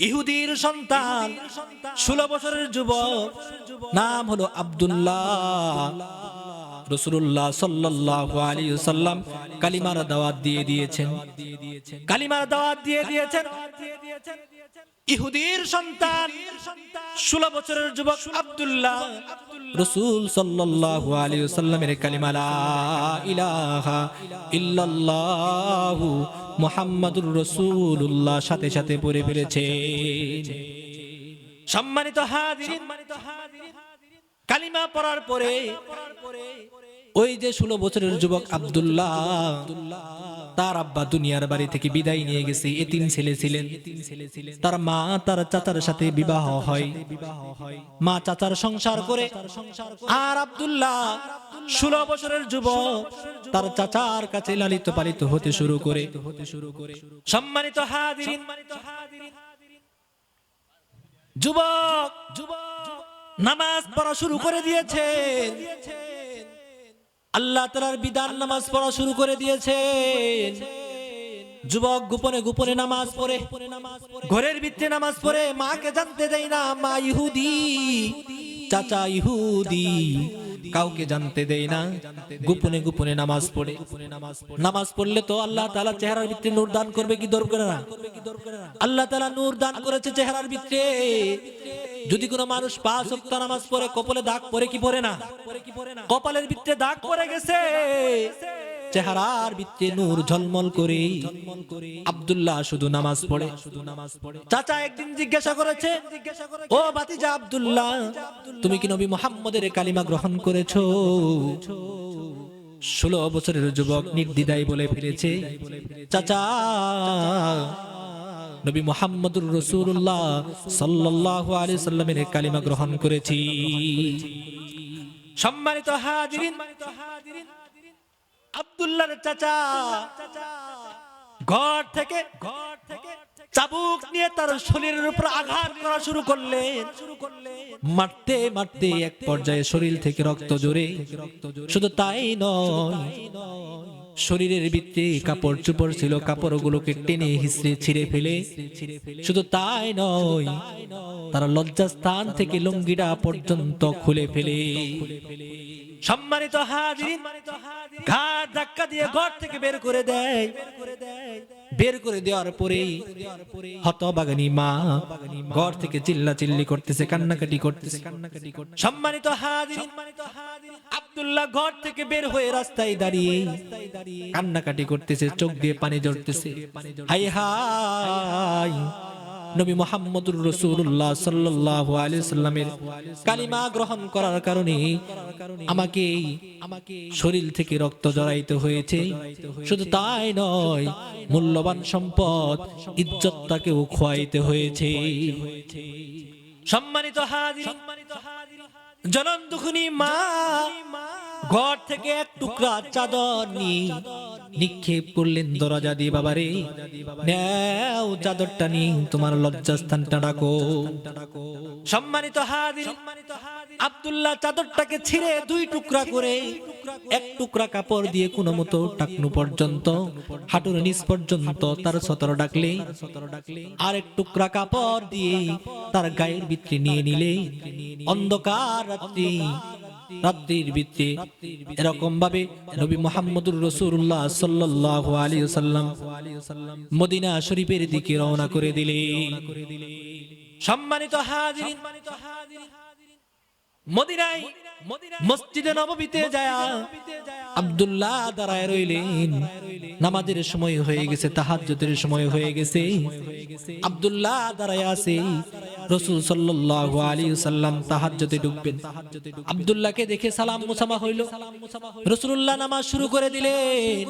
ইহুদির সন্তান। ষোলো বছরের যুবক। নাম হলো আব্দুল্লাহ। রসুল্লাহ সাল্লাহ আলী সাল্লাম কালিমার দাওয়াত দিয়ে দিয়েছেন। কালিমার দাওয়াত দিয়ে দিয়েছেন। ইহুদির সন্তান, ষোলো বছরের যুবক আব্দুল্লাহ রসুল সাল্লাহ আলী সাল্লামের কালিমা, লা ইলাহা ইল্লাল্লাহু মুহাম্মাদুর রসুল্লাহ সাথে সাথে পড়ে ফেলেছে সম্মানিত হাজিরিন কালিমা পড়ার পরে ওই যে ষোলো বছরের যুবক আব্দুল্লাহ, তার আব্বা দুনিয়ার বাড়ি থেকে বিদায় নিয়ে গেছে এতিম ছেলে ছিলেন। তার মা, তার চাচার সাথে বিবাহ হয়। মা চাচার সংসার করে। আর আব্দুল্লাহ ষোলো বছরের যুবক তার চাচার কাছে লালিত পালিত হতে শুরু করে। সম্মানিত হাদিরিন যুবক যুবক নামাজ পড়া শুরু করে দিয়েছেন। আল্লাহ তালার বিধান নামাজ পড়া শুরু করে দিয়েছে যুবক গোপনে গোপনে নামাজ পড়ে। ঘরের ভিত্তি নামাজ পড়ে। মাকে জানতে দেয় না, মা ইহুদি, চাচা ইহুদি। কাউকে জানতে দেয় না, গোপনে গোপনে নামাজ পড়ে। নামাজ পড়লে তো আল্লাহ তালা চেহারার ভিত্তি নূর দান করবে কি দরকার আল্লাহ তালা নূর দান করেছে চেহারার ভিত্তি যদি কোনো মানুষ পাঁচ ওয়াক্ত নামাজ পড়ে, কপালে দাগ পরে কি পরে না? কপালের ভিতরে দাগ পড়ে গেছে। চেহারার নূর ঝলমল করে। শুধু নামাজ পড়ে শুধু নামাজ পড়ে। চাচা একদিন জিজ্ঞাসা করেছে, ও তুমি কি নবী মোহাম্মদের কালিমা গ্রহণ করেছ? ষোলো বছরের যুবক নির্দ্বিধায় বলে ফিরেছে চাচা নবী মোহাম্মদুর রসুল্লাহ সাল্লাহ আলি সাল্লামের কালিমা গ্রহণ করেছি। সম্মানিত হাজিরিন, আব্দুল্লাহর চাচা ঘর থেকে ঘর থেকে চাবুক নিয়ে তার শরীরের উপর আঘাত করা শুরু করলেন। মারতে মারতে এক পর্যায়ে শরীর থেকে রক্ত জোরে শুধু তাই নয় শরীরের ভিত্তি, কাপড় চুপড় ছিল, কাপড়গুলোকে টেনে হিসড়ে ছিঁড়ে ফেলে। শুধু তাই নয়, তারা লজ্জাস্থান থেকে লুঙ্গিটা পর্যন্ত খুলে ফেলে। সম্মানিত হাজিরিন ঘাট ধাক্কা দিয়ে ঘর থেকে বের করে দেয়। বের করে দেওয়ার পরে হতবাগানি মা ঘর থেকে চিল্লা চিল্লি করতেছে, কান্নাকাটি করতেছে। কান্নাকাটি করতে সম্মানিত হাজিরিন আব্দুল্লাহ ঘর থেকে বের হয়ে রাস্তায় দাঁড়িয়ে কান্নাকাটি করতেছে, চোখ দিয়ে পানি জড়তেছে হাই হাই নবী মোহাম্মদুর রসুল্লাহ সাল্লাহ সাল্লামের কালিমা গ্রহণ করার কারণে আমাকে আমাকে শরীর থেকে রক্ত জড়াইতে হয়েছে। শুধু তাই নয়, মূল্যবান সম্পদ ইজ্জতটাকেও খোয়াইতে হয়েছে। সম্মানিত হাজির জনন দুখুনি মা ঘর থেকে এক টুকরা চাদর নিয়ে নিক্ষেপ করলেন দরজা দিয়ে, বাবারে, নেও চাদরটা নি তোমার লজ্জাস্থানটা ডাকো। সম্মানিত হাজির, আব্দুল্লাহ চাদরটাকে ছিঁড়ে দুই টুকরা করে এক টুকরা কাপড় দিয়ে কোনো মতো টাকনু পর্যন্ত, হাঁটুর নিচ পর্যন্ত তার সতর ডাকলে আর এক টুকরা কাপড় দিয়ে তার গায়ের ভিতরে নিয়ে নিলে, অন্ধকার রাত্রি রাত্রির ভিত্তি। এরকম ভাবে নবী মোহাম্মদুর রসুল্লাহ সাল্লাহ আলী সাল্লাম মদিনা শরীফের দিকে রওনা করে দিলে সম্মানিত হাজির সময় হয়ে গেছে সময় হয়ে গেছে। আব্দুল্লাহ দাঁড়ায় আছে রসুল সাল্লাল্লাহু আলী সাল্লাম তাহাজ্জুদে ঢুকবেন আবদুল্লাহকে দেখে সালাম মুসামা হইল। রসুল্লাহ নামাজ শুরু করে দিলেন।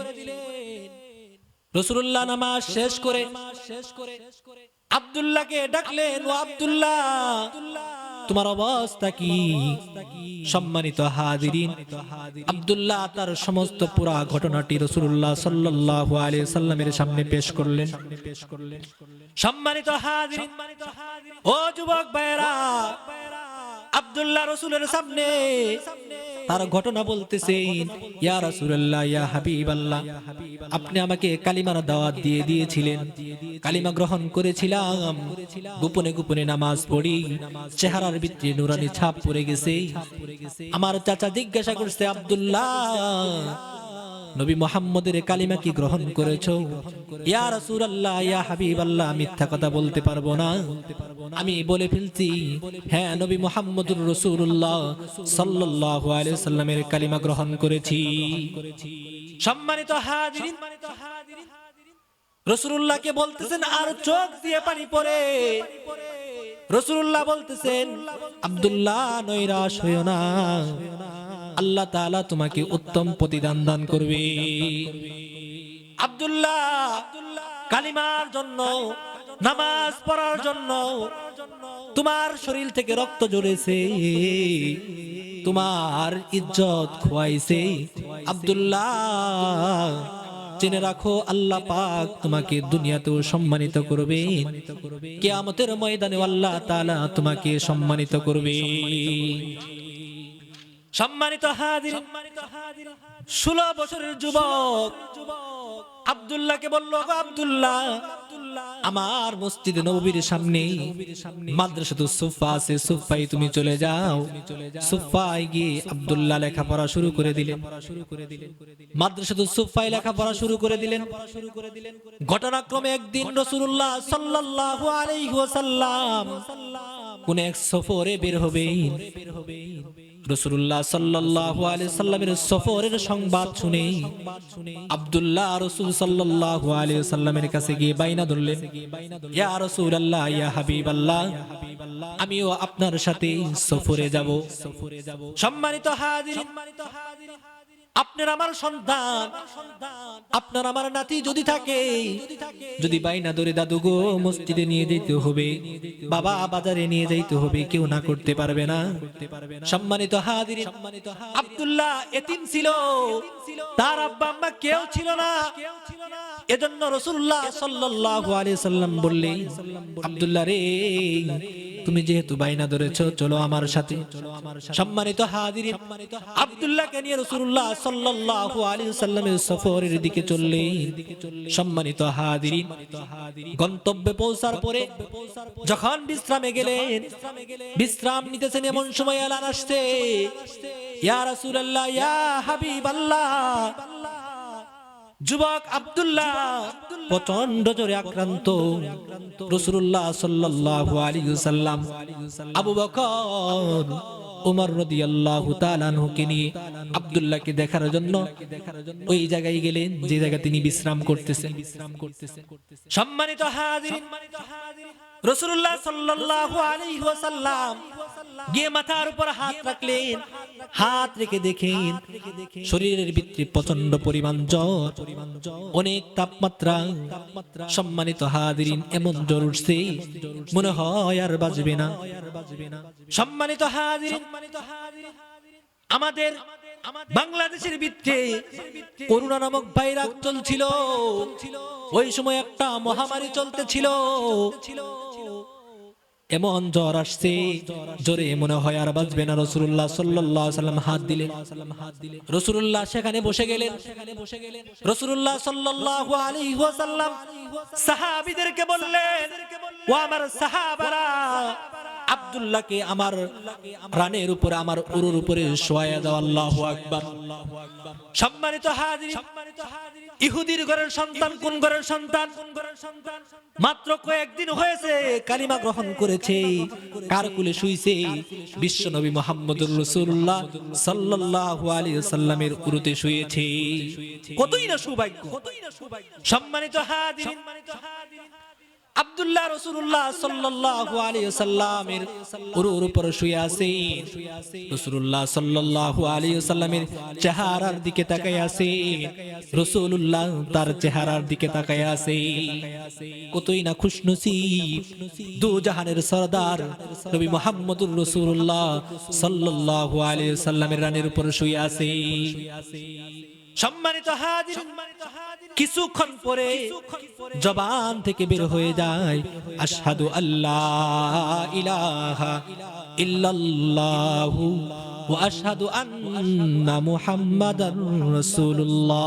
রসুল্লাহ নামাজ শেষ করে শেষ করে আব্দুল্লাহকে ডাকলেন, ও আব্দুল্লাহ! তোমার অবস্থা কি? সম্মানিত হাজিরিন, আব্দুল্লাহ তার সমস্ত পুরা ঘটনাটি রসুল্লাহ সাল্লাল্লাহু আলাইহি সাল্লামের সামনে পেশ করলেন। সম্মানিত হাজির ও যুবক ভাইরা আব্দুল্লাহ রসুলের সামনে তার ঘটনা বলতেছেন ইয়া রাসূলুল্লাহ, ইয়া হাবিবাল্লাহ, আপনি আমাকে কালিমার দাওয়াত দিয়ে দিয়েছিলেন। কালিমা গ্রহণ করেছিলাম। গোপনে গোপনে নামাজ পড়ি। চেহারার ভিতরে নুরানি ছাপ পড়ে গেছে। আমার চাচা জিজ্ঞাসা করছে, আব্দুল্লাহ নবী মোহাম্মদের কালিমা কি গ্রহণ করেছ? ইয়া রাসূলুল্লাহ, ইয়া হাবিবাল্লাহ, মিথ্যা কথা বলতে পারব না। আমি বলে ফেলছি হ্যাঁ নবী মোহাম্মদুর রাসূলুল্লাহ সাল্লাল্লাহু আলাইহি সাল্লামের কালিমা গ্রহণ করেছি। সম্মানিত হাজিরিন রসুল্লাহকে বলতেছেন, আর চোখ দিয়ে পানি পড়ে। রসুল্লাহ বলতেছেন, আব্দুল্লাহ, নৈরাশ হইও না। আল্লাহ তাআলা তোমাকে উত্তম প্রতিদান দান করবে। আব্দুল্লাহ, কালিমার জন্য, নামাজ পড়ার জন্য তোমার শরীর থেকে রক্ত ঝরেছে, তোমার ইজ্জত খোয়াইছে। আব্দুল্লাহ জেনে রাখো, আল্লাহ পাক তোমাকে দুনিয়াতেও সম্মানিত করবে। কেয়ামতের ময়দানে আল্লাহ তাআলা তোমাকে সম্মানিত করবে। সম্মানিত হাজির, ষোলো বছরের যুবক। আব্দুল্লাহকে বলল, "গো আব্দুল্লাহ, আমার মসজিদে নবীর সামনে, মাদ্রাসাতু সুফা আছে সুফাই তুমি চলে যাও। গিয়ে আব্দুল্লাহ লেখাপড়া শুরু করে দিলেন। মাদ্রাসাতু সুফাই লেখাপড়া শুরু করে দিলেন। ঘটনাক্রমে একদিন রসুল্লাহ সাল্লাল্লাহু কোন এক সফরে বের হবেন। রসুল্লাহ সাল্লাল্লাহু আলি সাল্লামের সফরের সংবাদ শুনে আবদুল্লাহ রসুল সাল্লাল্লাহু আলি সাল্লামের কাছে গিয়ে বাইনা ধরলেন। আমিও আপনার সাথে সফরে যাব। সম্মানিত হাজির আপনার আমার সন্তান, আপনার আমার নাতি যদি থাকে, যদি বাইনা ধরে দাদু গো, মসজিদে নিয়ে যেতে হবে, বাবা বাজারে নিয়ে যাইতে হবে, কেউ না করতে পারবে না। সম্মানিত হাজির আব্দুল্লাহ এতিম ছিল, তার আব্বা আম্মা কেউ ছিল না। এজন্য রসুল্লাহ সাল্লাল্লাহু আলাইহি সাল্লাম বললেন, আব্দুল্লাহ রে তুমি যেহেতু বাইনা ধরেছো, চলো আমার সাথে। সম্মানিত হাজির আব্দুল্লাহকে নিয়ে রসুল্লাহ সাল্লাল্লাহু আলাইহি সাল্লামের সফরের দিকে চললেন। সম্মানিত হাজিরিন গন্তব্যে পৌঁছার পরে যখন বিশ্রামে গেলেন, বিশ্রাম নিতেছেন এমন সময় এলান আসছে। ইয়া রাসূলুল্লাহ, ইয়া হাবিবাল্লাহ যুবক আব্দুল্লাহ প্রচণ্ড জোরে আক্রান্ত। রসুল্লাহ সাল্লাল্লাহু আলাইহি সাল্লাম আবু বকর, উমর রাদিয়াল্লাহু নিয়ে দেখার জন্য ওই জায়গায় গেলেন, যে জায়গা তিনি বিশ্রাম করতেছেন। সম্মানিত হাজিরিন রসুল্লাহ সাল্লাল্লাহু আলাইহি ওয়াসাল্লাম গিয়ে মাথার উপর হাত রাখলেন। হাত রেখে দেখেন শরীরের ভিতরে প্রচণ্ড পরিমাণ জ্বর, অনেক তাপমাত্রা, সম্মানিত হাদিরিন এমন জ্বর উঠছে, মনে হয় আর বাজবে না। সম্মানিত হাদিরিন আমাদের বাংলাদেশের ভিত্তে করোনা নামক ভাইরাস চলছিল। ওই সময় একটা মহামারী চলতেছিল। এমন জ্বর আসছে, জোরে মনে হয় আর বাজবে না। রসুল্লাহ সাল্লাহ সাল্লাম হাত দিলেন। রসুল্লাহ সেখানে বসে গেলেন। রসুল্লাহ সাল্লাহ আলী সাল্লাম সাহাবিদেরকে বললেন, ও আমার সাহাবারা আব্দুল্লাহকে আমার রানের উপরে, আমার উরুর উপরে শোয়া দাও, আল্লাহ আকবার। সম্মানিত হাজির, ইহুদির ঘরের সন্তান, কোন ঘরের সন্তান? মাত্র কয়েকদিন হয়েছে, কালিমা গ্রহণ করেছে, কার কুলে শুইছে? বিশ্ব নবী মোহাম্মদুর রসুল্লাহ সাল্লাল্লাহু আলাইহি সাল্লামের উরুতে শুয়েছে। কতই না সৌভাগ্য। সম্মানিত হাজির আব্দুল্লাহ রসুল্লাহ সাল্লাল্লাহু আলাইহি সাল্লামের উরুর উপর শুয়ে আছেন রাসূলুল্লাহ সাল্লাল্লাহু আলাইহি সাল্লামের চেহারার দিকে তাকায় আছে। রাসূলুল্লাহ তার চেহারার দিকে তাকায় আছে। কতই না খুশনসিব। দু জাহানের সরদার নবী মুহাম্মদুর রাসূলুল্লাহ সাল্লাল্লাহু আলাইহি সাল্লামের রানের উপর শুয়ে আছে। সম্মানিত হাজির কিছুক্ষণ পরে জবান থেকে বের হয়ে যায় আশহাদু আল্লাহ ইলাহা ইল্লাল্লাহু ওয়া আশহাদু আন্না মুহাম্মাদার রাসূলুল্লাহ।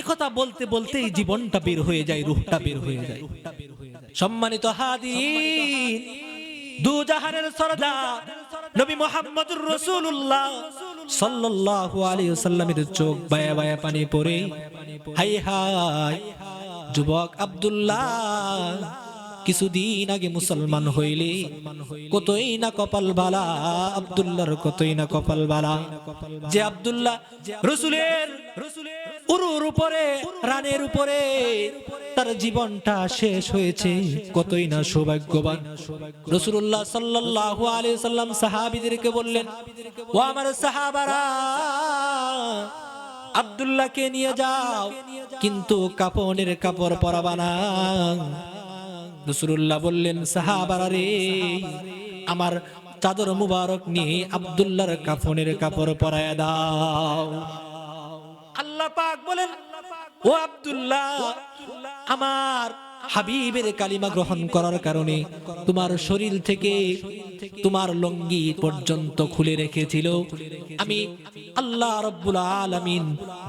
একথা বলতে বলতেই জীবনটা বের হয়ে যায় রূহটা বের হয়ে যায়। সম্মানিত হাদিন দু জাহানের সরদার নবী মোহাম্মদুর রাসূলুল্লাহ সাল্লাল্লাহু আলাইহি ওয়াসাল্লামের চোখ বায়া বায়া পানি পড়ে। হাই হাই, যুবক আব্দুল্লাহ। কিছুদিন আগে মুসলমান হইলে কতই না কপাল বালা, আব্দুল্লাহর কতই না কপাল বালা। যে আব্দুল্লাহ রসুলের উরুর উপরে, রানের উপরে তার জীবনটা শেষ হয়েছে, কতই না সৌভাগ্যবান। রসুল্লাহ সাল্লাল্লাহু আলাইহি সাল্লাম সাহাবীদেরকে বললেন, ও আমার সাহাবারা, আব্দুল্লাহকে নিয়ে যাও, কিন্তু কাপনের কাপড় পরাবা না। রসুল্লাহ বললেন, সাহাবারা রে, আমার চাদর মুবারক নিয়ে আব্দুল্লাহর কাফনের কাপড় পরায় দাও। আল্লাহ পাক বলেন, ও আব্দুল্লাহ, আমার হাবিবের কালিমা গ্রহণ করার কারণে তোমার শরীর থেকে তোমার লঙ্গি পর্যন্ত খুলে রেখেছিল। আমি আল্লাহ রব্বুল আলামিন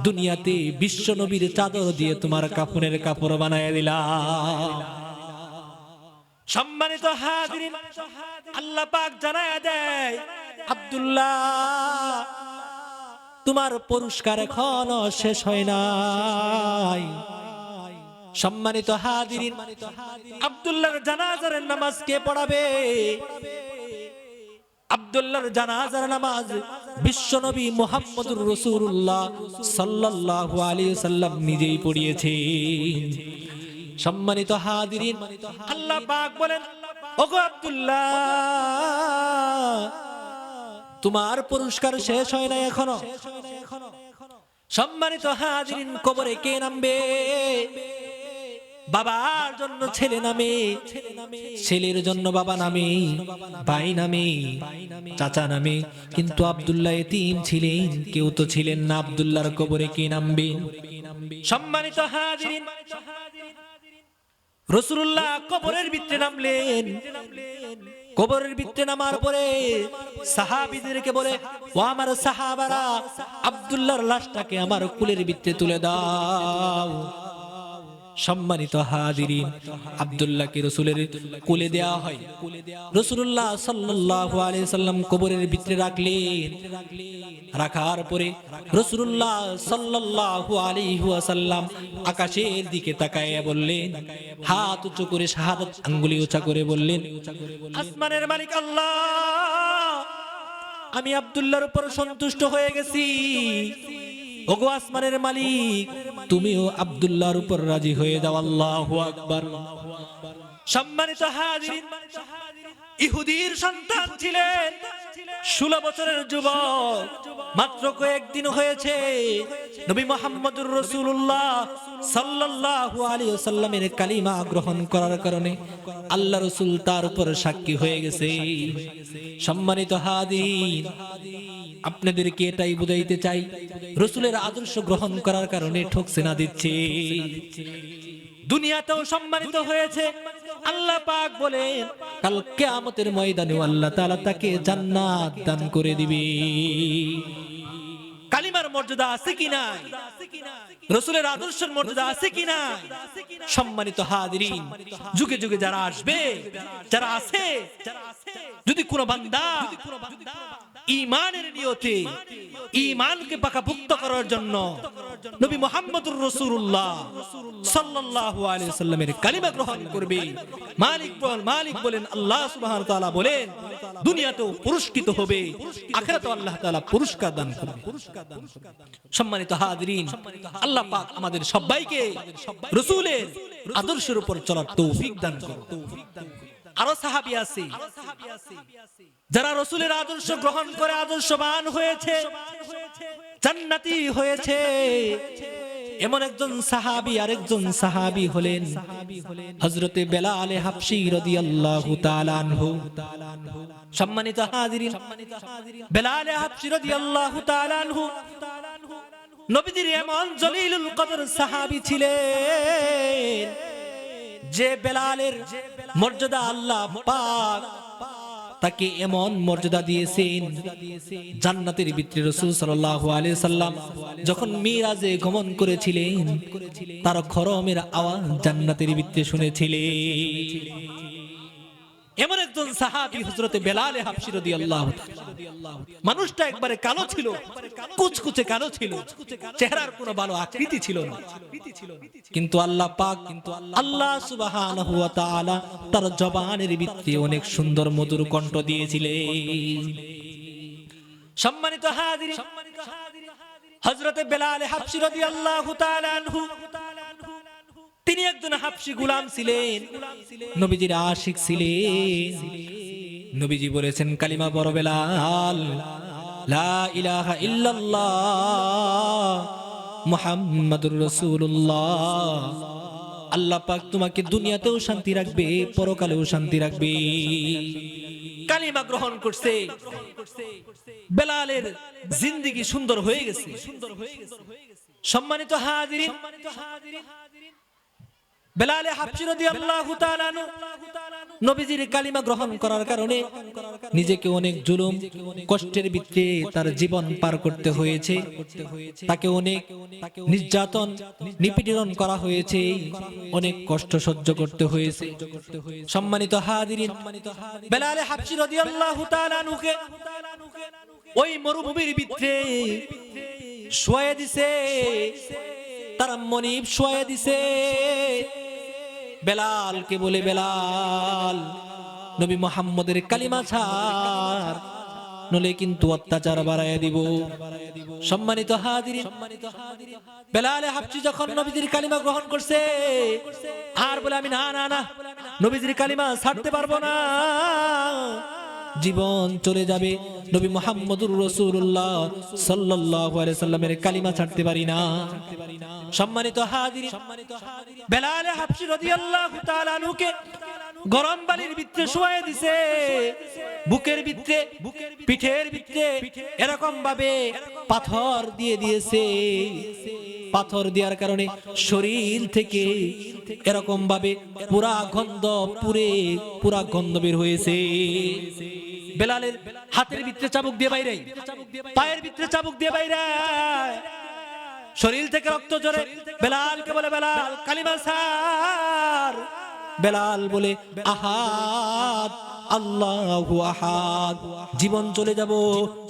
দুনিয়াতে বিশ্ব নবীর চাদর দিয়ে তোমার কাফনের কাপড় বানায় দিলাম। সম্মানিত হাজিরিন, আল্লাহ পাক জানায় দেয়, আব্দুল্লাহ, তোমার পুরস্কার এখনও শেষ হয় নাই। সম্মানিত হাজিরিন, আব্দুল্লাহর জানাজার নামাজ কে পড়াবে? আব্দুল্লাহর জানাজার নামাজ বিশ্বনবী মুহাম্মদুর রাসূলুল্লাহ সাল্লাল্লাহু আলাইহি সাল্লাম নিজেই পড়িয়েছেন। সম্মানিত হাদিরিন আল্লাহ পাক বলেন, ওগো আব্দুল্লাহ, তোমার পুরস্কার শেষ হয় না এখনও। সম্মানিত হাদিরিন কবরে কে নামবে? বাবার জন্য ছেলে নামে, ছেলের জন্য বাবা নামে, ভাই নামে, চাচা নামে। কিন্তু আব্দুল্লাহ এতিম ছিলেন, কেউ তো ছিলেন না। আব্দুল্লাহর কবরে কে নামবে? সম্মানিত হাজিরিন রসুল্লাহ কবরের ভিত্তে নামলেন। কবরের ভিত্তে নামার পরে সাহাবিদেরকে বলে, ও আমার সাহাবারা, আব্দুল্লাহর লাশটাকে আমার কুলের ভিত্তে তুলে দাও। সম্মানিত হাজিরিন, আব্দুল্লাহকে রসুলের কোলে দেয়া হয়। রসুল্লাহ সাল্লাল্লাহু আলাইহি সাল্লাম কবরের ভিতরে রাখলেন। রাখার পরে রসুল্লাহ সাল্লাল্লাহু আলাইহি ওয়াসাল্লাম আকাশের দিকে তাকায়া বললেন, হাত উঁচু করে শাহাদাত আঙ্গুলি উঁচা করে বললেন, আসমানের মালিক আল্লাহ, আমি আব্দুল্লাহর উপর সন্তুষ্ট হয়ে গেছি। ওগো আসমানের মালিক। তুমিও আব্দুল্লাহর উপর রাজি হয়ে দাও আল্লাহ আকবার। সম্মানিত হাজিরিন ইহুদির সন্তান ছিলেন। ষোলো বছরের যুবক, মাত্র কয়েকদিন হয়েছে নবী মোহাম্মদুর রসুল্লাহ সাল্লাল্লাহু আলাইহি ওয়াসাল্লামের কালিমা গ্রহণ করার কারণে আল্লাহ রসুল তার উপর সাক্ষী হয়ে গেছে। সম্মানিত হাদিন আপনাদেরকে এটাই বুঝাইতে চাই, রসুলের আদর্শ গ্রহণ করার কারণে ঠকছে না দিচ্ছে। দুনিয়াতেও সম্মানিত হয়েছে আল্লাহ পাক বলেন কাল কিয়ামতের ময়দানে আল্লাহ তাআলা তাকে জান্নাত দান করে দিবে। কালিমার মর্যাদা আছে কি নাই? রসুলের আদর্শের মর্যাদা আছে কি না সম্মানিত হাদিরিন যুগে যুগে যারা আসবে, যারা আছে, যদি কোন বান্দা ইমানের নিয়তে ইমানকে পাকাভুক্ত করার জন্য নবী মোহাম্মদুর রসুল্লাহ সাল্লাল্লাহু আলাইহি সাল্লামের কালিমা গ্রহণ করবে, মালিক বল, মালিক বলেন, আল্লাহ ওয়া তাআলা বলেন, দুনিয়াতেও পুরস্কৃত হবে, আখিরাতেও আল্লাহ তাআলা পুরস্কার দান করবে। সম্মানিত হাজরিন, আল্লাহ পাক আমাদের সবাইকে রসুলের আদর্শের উপর চলার তৌফিক দান করুন। আরও সাহাবি আছে, যারা রসুলের আদর্শ গ্রহণ করে আদর্শবান হয়েছে, জান্নাতি হয়েছে। এমন একজন সাহাবি, আরেকজন সাহাবি হলেন হজরতে বেলাল হাফসি রাদিয়াল্লাহু তাআলা আনহু। সম্মানিত হাজিরিন, বেলাল হাফসি রাদিয়াল্লাহু তাআলা আনহু নবীজির এমন জলিলুল কদর সাহাবি ছিলেন যে বেলালের মর্যাদা আল্লাহ পাক তাকে এমন মর্যাদা দিয়েছেন জান্নাতের ভিতরে রসুল সাল্লাল্লাহু আলাইহি সাল্লাম যখন মিরাজে গমন করেছিলেন, তার খরমের আওয়াজ জান্নাতের ভিতরে শুনেছিলেন। এমন একজন সাহাবী হযরতে বেলাল রাদিয়াল্লাহু তাআলা। মানুষটা একবারে কালো ছিল, কুচকুচে কালো ছিল, চেহারার কোনো ভালো আকৃতি ছিল না। কিন্তু আল্লাহ পাক কিন্তু আল্লাহ তাআলা তার জবানের ভিতরে অনেক সুন্দর মধুর কণ্ঠ দিয়েছিলেন। সম্মানিত হাজিরিন, হযরতে বেলাল হাবশী রাদিয়াল্লাহু তাআলা তিনি একজন হাবশি গুলাম ছিলেন। নবীজির আশিক ছিলেন। নবীজি বলেছেন, কালিমা বড় বেলাল। আল্লাহ তোমাকে দুনিয়াতেও শান্তি রাখবে, পরকালেও শান্তি রাখবে। কালিমা গ্রহণ করছে। বেলালের জিন্দেগি সুন্দর হয়ে গেছে। সম্মানিত হাজিরিন বেলালে হাফসি রাদিয়াল্লাহু তাআলা নবীজির কালিমা গ্রহণ করার কারণে নিজেকে অনেক জুলুম, কষ্টের ভিতরে তার জীবন পার করতে হয়েছে। তাকে অনেক নির্যাতন, নিপীড়ন করা হয়েছে। অনেক কষ্ট সহ্য করতে হয়েছে। সম্মানিত হাজিরিন, বেলালে হাফসি রাদিয়াল্লাহু তাআলা আনহুকে ওই মরুভূমির ভিতরে শোয়ে দিছে, তারা মনিব শোয়ে দিছে। বেলালকে বলে, বেলাল, নবী মোহাম্মদের কালিমা ছাড়, নলে কিন্তু অত্যাচার বাড়াইয়া দিব। সম্মানিত হাজির বেলালে হাফসি যখন নবীজির কালিমা গ্রহণ করছে, আর বলে, আমি না না না, নবীজির কালিমা ছাড়তে পারব না। জীবন চলে যাবে। নবী মোহাম্মদুর রসুল্লাহ সাল্লামের কালিমা ছাড়তে পারি না। সম্মানিত হাজির আনহুকে গরম বালির ভিতরে শোয়ায় দিছে। বুকের ভিতরে, পিঠের ভিতরে এরকম ভাবে পাথর দিয়ে দিয়েছে। পাথর দেওয়ার কারণে শরীর থেকে এরকম ভাবে পুরা গন্ধ পুরে, পুরা গন্ধ বের হয়েছে। বেলালের হাতের ভিতরে চাবুক দিয়ে বাইরে, পায়ের ভিতরে চাবুক দিয়ে বাইরে। শরীর থেকে রক্ত জরে বেলালকে বলে, বেলাল, কালিমা সার বেলাল বলে আহাদ আল্লাহু জীবন চলে যাব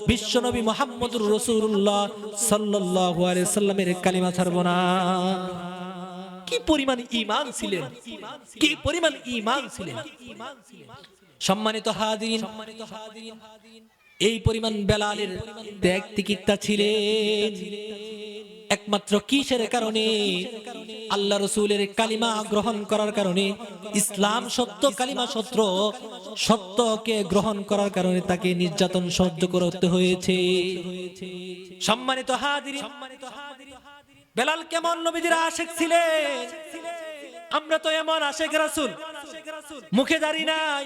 বিশ্বনবী মোহাম্মদুর রসুল্লাহ সাল্লাল্লাহু আলাইহি সাল্লামের কালিমা ছাড়ব না। কি পরিমাণ ঈমান ছিলেন? কি পরিমাণ ঈমান ছিলেন? সম্মানিত হাজিরিন এই পরিমাণ বেলালের ত্যাগ তিকিত্তা ছিলেন। একমাত্র কিসের কারণে? আল্লাহ রসুলের কালিমা গ্রহণ করার কারণে, ইসলাম সত্য, কালিমা সত্য, সত্যকে গ্রহণ করার কারণে তাকে নির্যাতন সহ্য করতে হয়েছে। সম্মানিত হাজির বেলাল কেমন নবীদের আশেক ছিলেন? আমরা তো এমন আশেক রাসুল। মুখে দাড়ি নাই,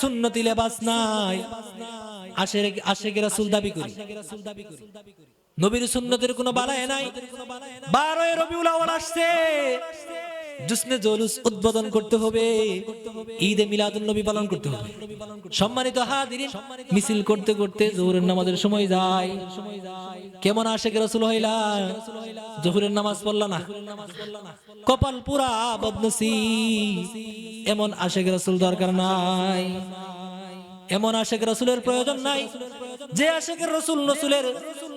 সুন্নতি লেবাস নাই। আশেক আশেক রাসুল দাবি করি। নবীর সুন্নতের কোনো বালায় নাই। বারোয় রবিউল আওয়াল আসছে। উদ্বোধন করতে হবে। ঈদে মিলাদুন নবী পালন করতে হবে। সম্মানিত মিছিল করতে করতে জোহরের নামাজের সময় যায়। কেমন হইলা? নামাজ পড়লা না? কপাল পুরা বদনসি এমন আশেক রাসূল দরকার নাই। এমন আশেক রাসূলের প্রয়োজন নাই। যে আশেকের রাসূল, রসুলের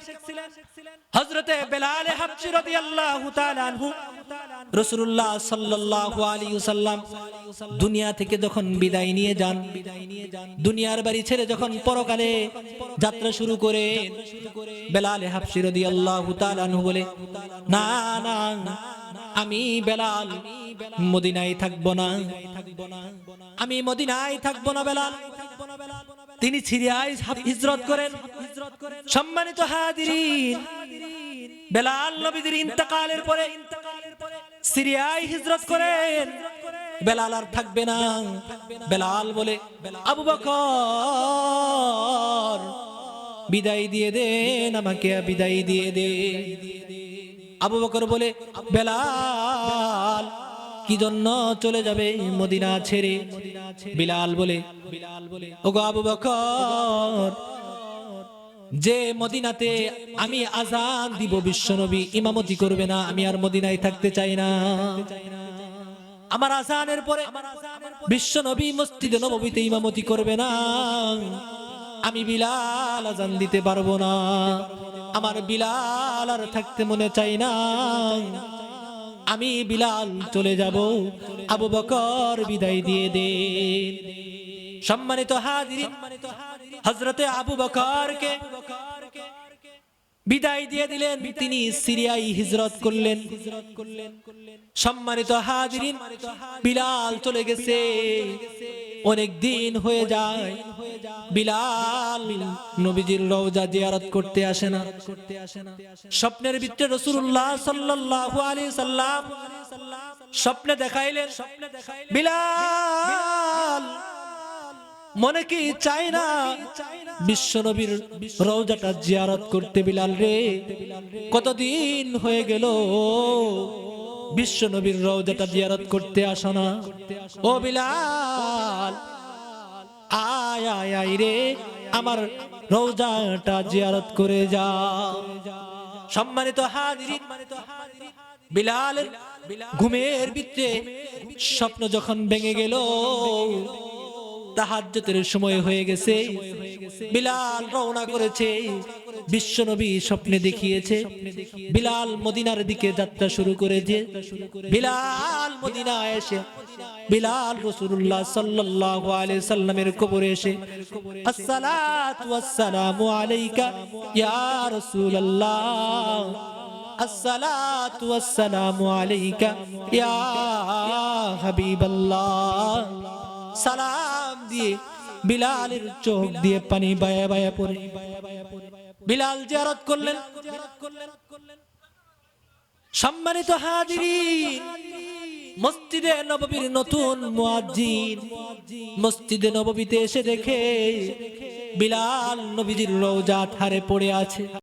আশেক ছিলেন? হযরতে বেলাল হাবশী রাদিয়াল্লাহু তাআলা আনহু। রাসূলুল্লাহ সাল্লাল্লাহু আলাইহি ওয়াসাল্লাম দুনিয়া থেকে যখন বিদায় নিয়ে যান দুনিয়ার বাড়ি ছেড়ে যখন পরকালে যাত্রা শুরু করে বেলাল হাবশী রাদিয়াল্লাহু তাআলা আনহু বলে না না আমি বেলাল মদিনায় থাকব না। আমি মদিনায় থাকব না বেলাল। তিনি সিরিয়ায় হিজরত করেন। সম্মানিত হাদিরিন বেলাল নবীদের ইন্তেকালের পরে সিরিয়ায় হিজরত করেন। বেলাল আর থাকবে না। বেলাল বলে, আবু বকর, বিদায় দিয়ে দেন আমাকে বিদায় দিয়ে দে। আবু বকর বলে, বেলাল, কি জন্য চলে যাবে মদিনা ছেড়ে? বিলাল বলে বিলাল বলে, ওগো আবু বকর যে মদিনাতে আমি আজান দিব, বিশ্বনবী ইমামতি করবে না, আমি আর মদিনায় থাকতে চাই না। আমার আজানের পরে বিশ্বনবী মসজিদে নববীতে ইমামতি করবে না। আমি বিলাল আজান দিতে পারব না। আমার বিলাল আর থাকতে মনে চাই না। আমি বিলাল চলে যাব, আবু বকর বিদায় দিয়ে দে। সম্মানিত হাজিরিন হজরতে আবু বকরকে বিদায় দিয়ে দিলেন। তিনি সিরিয়ায় হিজরত করলেন। সম্মানিত হাজিরিন, বিলাল চলে গেছে। অনেক দিন হয়ে যায়। বিলাল নবীজির রওজা জিয়ারত করতে আসে না। স্বপ্নের ভিতরে রাসূলুল্লাহ সাল্লাল্লাহু আলাইহি সাল্লাম স্বপ্নে দেখাইলেন স্বপ্নে দেখাইলেন, বিলাল মনে কি চাই না? বিশ্ব নবীর রওজাটা জিয়ারত করতে বিলাল রে, কতদিন হয়ে গেল? বিশ্ব নবীর রওজাটা জিয়ারত করতে আসো না। ও বিলাল, আয় আয় আয় রে, আমার রওজাটা জিয়ারত করে যা। সম্মানিত হাজিরিন বিলালের ঘুমের ভিতরে স্বপ্ন যখন ভেঙে গেল তাহাজ্জতের সময় হয়ে গেছে। বিলাল রওনা করেছে। বিশ্বনবী স্বপ্নে দেখিয়েছে। বিলাল মদিনার দিকে যাত্রা শুরু করেছে। বিলাল মদিনা এসে বিলাল রাসূলুল্লাহ সাল্লাল্লাহু আলাইহি সাল্লামের কবরে এসে আসসালাতু ওয়াসসালামু আলাইকা ইয়া রাসূলুল্লাহ। আসসালাতু আলাইকা ইয়া হাবিবাল্লাহ। সালাম দিয়ে বিলালের চোখ দিয়ে পানি বায়া বায়া পড়ে। বিলাল জিয়ারত করলেন। সম্মানিত হাজিরিন, মসজিদে নববীর নতুন মসজিদে নববীতে এসে দেখে বিলাল নবীজির রওজা ধারে পড়ে আছে।